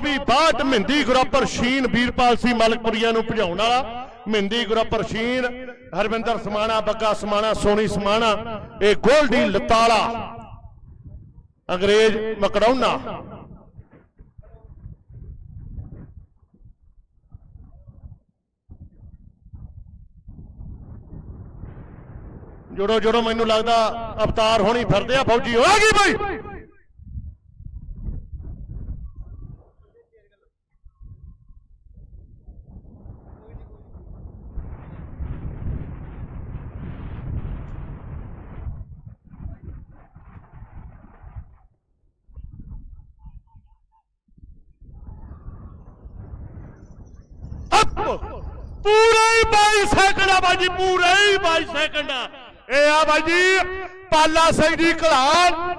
ਵੀ 62 ਮਹਿੰਦੀ ਗਰੁੱਪ ਸ਼ੀਨ ਵੀਰਪਾਲ ਸੀ ਮਲਕਪੁਰੀਆ ਨੂੰ ਭਜਾਉਣ ਵਾਲਾ। ਮਹਿੰਦੀ ਗਰੁੱਪ ਸ਼ੀਨ ਹਰਵਿੰਦਰ ਸਮਾਣਾ, ਬੱਗਾ ਸਮਾਣਾ, ਸੋਨੀ ਸਮਾਣਾ, ਇਹ ਗੋਲਡੀ ਲਤਾਲਾ। ਅੰਗਰੇਜ਼ ਮਕੜੌਨਾ ਜੁੜੋ ਜੁੜੋ, ਮੈਨੂੰ ਲੱਗਦਾ ਅਵਤਾਰ ਹੋਣੀ ਫਿਰਦੇ ਆ ਫੌਜੀ। ਹੋ ਗਈ ਬਈ! ਪੂਰੇ ਹੀ 22 ਸੈਕਿੰਡ ਆ ਬਾਜੀ ਪੂਰੇ ਹੀ 22 ਸੈਕਿੰਡ ਇਹ ਆ ਬਾਜੀ ਪਾਲਾ ਸਿੰਘ ਦੀ ਕਲਾਨ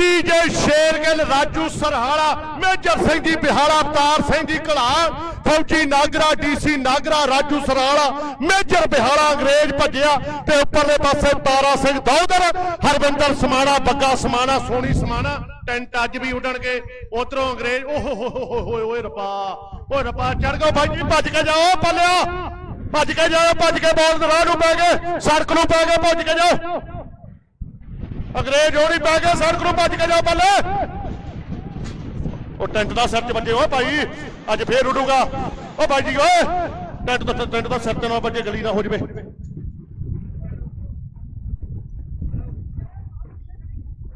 T J Shergill, Raju Sarhala, Major Singh ਦੀ ਬਿਹਾਲਾ, ਅਵਤਾਰ ਸਿੰਘ ਦੀ ਕਲਾਨ ਫੌਜੀ Nagra, D C Nagra, Raju Sarhala, Major Bihala Angrez ਭੱਜਿਆ ਤੇ ਉੱਪਰਲੇ ਪਾਸੇ ਤਾਰਾ ਸਿੰਘ ਦੌਦਰ ਹਰਵਿੰਦਰ ਸਮਾਣਾ, ਬੱਗਾ ਸਮਾਣਾ, ਸੋਨੀ ਸਮਾਣਾ, ਟੈਂਟ ਅੱਜ ਵੀ ਉੱਡਣਗੇ। ਉਧਰੋਂ ਅੰਗਰੇਜ਼, ਓਹ ਹੋ ਹੋ ਹੋ ਓਏ ਰੱਬਾ ਓਏ ਰੱਬਾ ਚੜ ਗਓ ਬਾਈ ਜੀ, ਭੱਜ ਕੇ ਜਾਓ, ਪੱਲਿਆ। ਭੱਜ ਕੇ ਜਾਓ, ਭੱਜ ਕੇ ਬਾਲ, ਰਾਹ ਨੂੰ ਪੈ ਗਏ, ਸੜਕ ਨੂੰ ਪੈ ਗਏ, ਭੱਜ ਕੇ ਜਾਓ। ਅੰਗਰੇਜ਼ ਹੋਣੀ ਪੈ ਗਏ ਸੜਕ ਨੂੰ ਭੱਜ ਕੇ ਜਾਓ ਪੱਲੇ ਉਹ ਟੈਂਟ ਦਾ ਸਿਰ 'ਚ ਵੱਜੇ ਓਏ ਭਾਈ, ਅੱਜ ਫੇਰ ਉਡੂਗਾ। ਓ ਭਾਈ ਜੀ, ਓਏ, ਟੈਂਟ ਦਾ ਟੈਂਟ ਦਾ ਸਿਰ ਤੇ ਨਾ ਵੱਜੇ, ਗਲੀ ਨਾ ਹੋ ਜਵੇ।